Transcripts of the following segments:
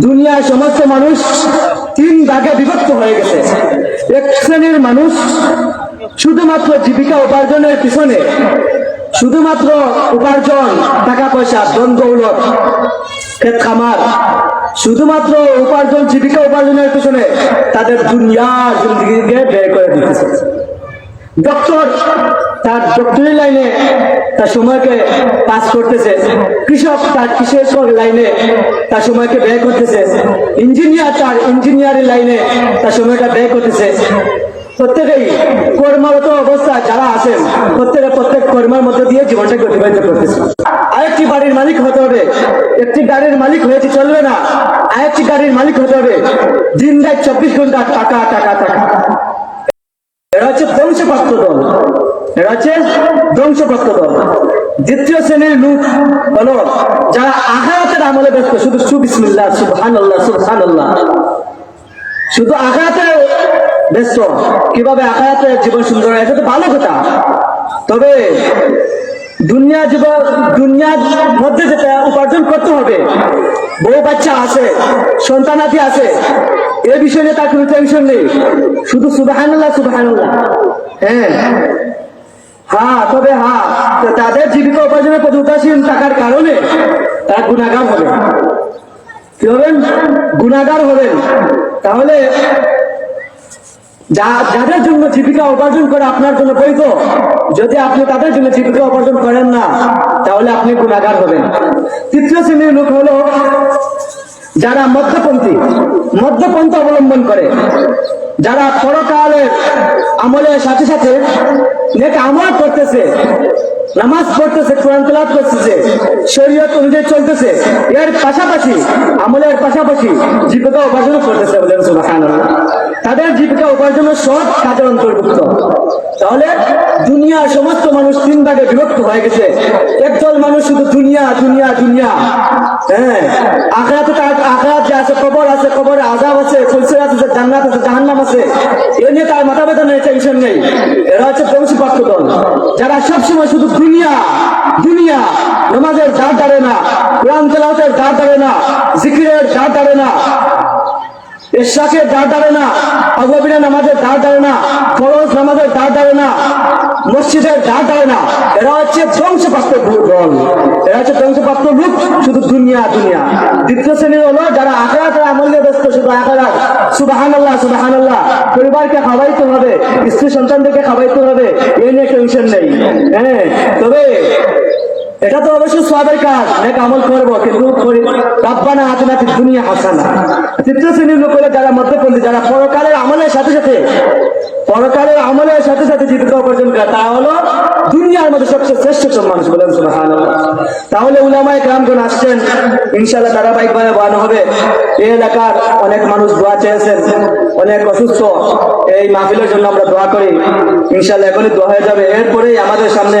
দুনিয়ার সমস্ত মানুষ তিন ভাগে বিভক্ত হয়ে গেছে। এক শ্রেণির মানুষ শুধুমাত্র জীবিকা উপার্জনের পিছনে শুধুমাত্র উপার্জন টাকা পয়সা ধন দৌলত খামার শুধুমাত্র উপার্জন, জীবিকা উপার্জনের পিছনে তাদের দুনিয়ার জিন্দগিকে ব্যয় করে দিতেছে। ডক্টর তার ডক্টরি লাইনে তার সময়কে পাস করতেছে। কৃষক তার কৃষক লাইনে তার সময়কে ব্যয় করতেছে। ইঞ্জিনিয়ার তার ইঞ্জিনিয়ারিং লাইনে তার সময়টা ব্যয় করতেছে। প্রত্যেকেই কর্মরত অবস্থা যারা আছেন, প্রত্যেকে প্রত্যেক কর্মের মধ্যে দিয়ে জীবনটাকে অতিবাহিত করতেছে। আরেকটি বাড়ির মালিক হতে হবে। একটি গাড়ির মালিক হয়েছে, চলবে না। আরেকটি গাড়ির মালিক হতে হবে। দিন রাত চব্বিশ ঘণ্টা টাকা টাকা টাকা। হচ্ছে ধ্বংসপ্রাপ্ত দল। এরা হচ্ছে ধ্বংসপ্রাপ্ত দল। দ্বিতীয় শ্রেণির লোক হলো যারা আঘাতের আমলে ব্যস্ত, শুধু সুবিসমিল্লাহ সুবহান আল্লাহ সুবহান আল্লাহ শুধু আঘাতে ব্যস্ত, কীভাবে আঘাতে জীবন সুন্দর এটা তো ভালো কথা। তবে দুনিয়া জীবন, দুনিয়ার মধ্যে যেটা উপার্জন করতে হবে বউ বাচ্চা আছে সন্তানাদি আছে। এ বিষয়ে তার কোনো টেনশন নেই। শুধু সুবাহান্লাহ সুবাহান্লাহ হ্যাঁ। হ্যাঁ তবে হ্যাঁ তাদের জীবিকা উপার্জনের প্রতি উদাসীন থাকার কারণে তারা গুণাগার হবে। কি হবেন গুণাগার হবেন। তাহলে যা- যাদের জন্য জীবিকা উপার্জন করে আপনার জন্য বৈধ, যদি আপনি তাদের জন্য জীবিকা উপার্জন করেন না, তাহলে আপনি গুণাগার হবেন। তৃতীয় শ্রেণির লোক হলো যারা মধ্যপন্থী, মধ্যপন্থ অবলম্বন করে। যারা পরকালের আমলের সাথে সাথে নেক আমল করতেছে, নামাজ পড়তেছে, কোরআন তেলাওয়াত করতেছে, শরীয়ত অনুযায়ী চলতেছে, এর পাশাপাশি আমলের পাশাপাশি জীবিকা উপার্জন করতেছে তাদের জীবিকা উপার্জনের সব কাজের অন্তর্ভুক্ত। তাহলে দুনিয়ার সমস্ত মানুষ তিন ভাগে বিভক্ত হয়ে গেছে। একদল মানুষ শুধু দুনিয়া দুনিয়া দুনিয়া। হ্যাঁ। যে আছে, কবর আছে আজাব আছে ফুলসিরাত আছে জান্নাত আছে আছে, এ নিয়ে তার মাথা ব্যথা নেই, টেনশন নেই। এরা হচ্ছে দল যারা সবসময় শুধু দুনিয়া দুনিয়া দাঁড় দাঁড়ে না, কোরআন দাঁড় দাঁড়ে না, জিকিরের দাঁড় দাঁড়ে না এশাকের দাঁড় দাঁড়ে না আগুয়াবিনা নামাজের দাঁড় দাঁড়ে না, ফরজ নামাজের দাঁড় দাঁড়ে না, মসজিদের দাঁড় দাঁড়ে না। এরা হচ্ছে ধ্বংসপ্রাপ্ত দল এরা হচ্ছে ধ্বংসপ্রাপ্ত লোক, শুধু দুনিয়া দুনিয়া। দ্বিতীয় শ্রেণির হলো যারা আখেরাতের আমলে ব্যস্ত, শুধু আখেরাত। সুবাহান আল্লাহ সুবাহান আল্লাহ পরিবারকে খাওয়াইতে হবে, স্ত্রী সন্তানদেরকে খাওয়াইতে হবে এই নিয়ে টেনশন নেই। হ্যাঁ তবে এটা তো অবশ্যই সবের কাজ। নেক আমল করব, কিন্তু রাব্বানা আতিনা ফিদ দুনিয়া হাসানা। তৃতীয় শ্রেণির লোক হলো যারা মধ্যপন্থী, যারা পরকালের আমলের সাথে সাথে পরকালের আমলের সাথে সাথে জীবিকা উপার্জন করে, তা হলো দুনিয়ার মধ্যে সবচেয়ে শ্রেষ্ঠতম মানুষ বলেন সুবহানাল্লাহ। তাহলে উলামায়ে কেরামগণ আসছেন, ইনশাআল্লাহ ধারাবাহিকভাবে বানানো হবে। এই এলাকার অনেক মানুষ দোয়া চেয়েছেন, অনেক অসুস্থ। এই মাহফিলের জন্য আমরা দোয়া করি। ইনশাল্লাহ এখনই দোয়া হয়ে যাবে। এরপরেই আমাদের সামনে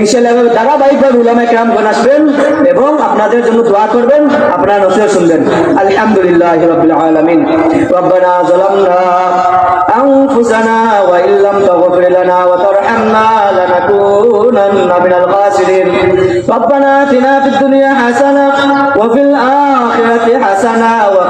ইনশাআল্লাহ এভাবে ধারাবাহিকভাবে উলামা কেরাম গণ আসবেন এবং আপনাদের জন্য দোয়া করবেন আপনারা নসিহত শুনবেন আলহামদুলিল্লাহ রাব্বিল আলামিন রব্বানা যালামনা أنفسنا وإن لم تغفر لنا وترحمنا لنكونن من الخاسرين ربنا آتنا في الدنيا حسنة وفي الآخرة حسنة وقنا